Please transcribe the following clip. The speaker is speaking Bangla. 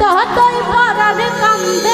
ততই পরার কান্দে।